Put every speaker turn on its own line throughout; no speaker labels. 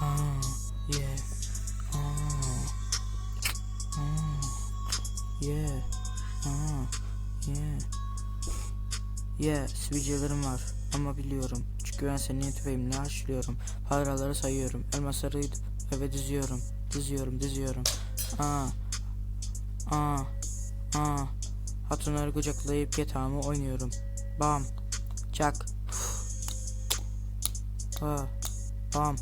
Ah, yeah. Ah. Ah. Yeah. Ah. Yeah. Yeah, sivilcelerim var ama biliyorum. Çünkü ben senin tüfeğimle harçlıyorum. Paraları sayıyorum. Elmasları eve diziyorum. Diziyorum, diziyorum. Aa. Aa. Aa. Hatunları kucaklayıp yatağımı oynuyorum. Bam. Çak. Ha. Bam.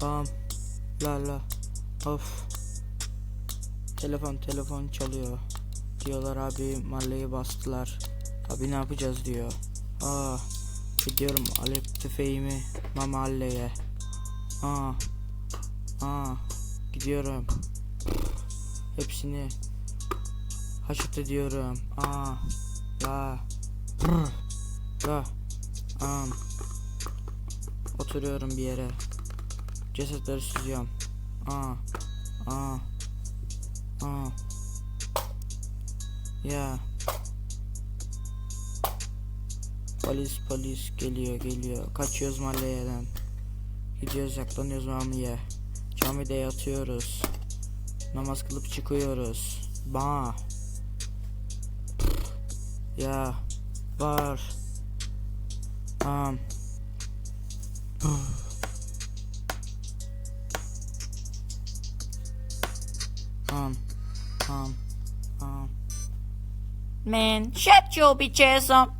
Bam. La la. Of. Telefon telefon çalıyor. Diyorlar abi mahalleyi bastılar. Abi ne yapacağız diyor. Aa. Gidiyorum alıp tüfeğimi ma- mahalleye. Aa. Aa. Gidiyorum. Hepsini haşet ediyorum. Aa. La. La. Am. Oturuyorum bir yere. Cesetleri süzüyorum. Aa. Aa. Aa. Ya. Polis polis geliyor geliyor. Kaçıyoruz mahalleden. Gidiyoruz yaklanıyoruz mamiye. Camide yatıyoruz. Namaz kılıp çıkıyoruz. Ba. Ya. Var. Am. Am. Am. Am.
Man, shut your bitch ass up.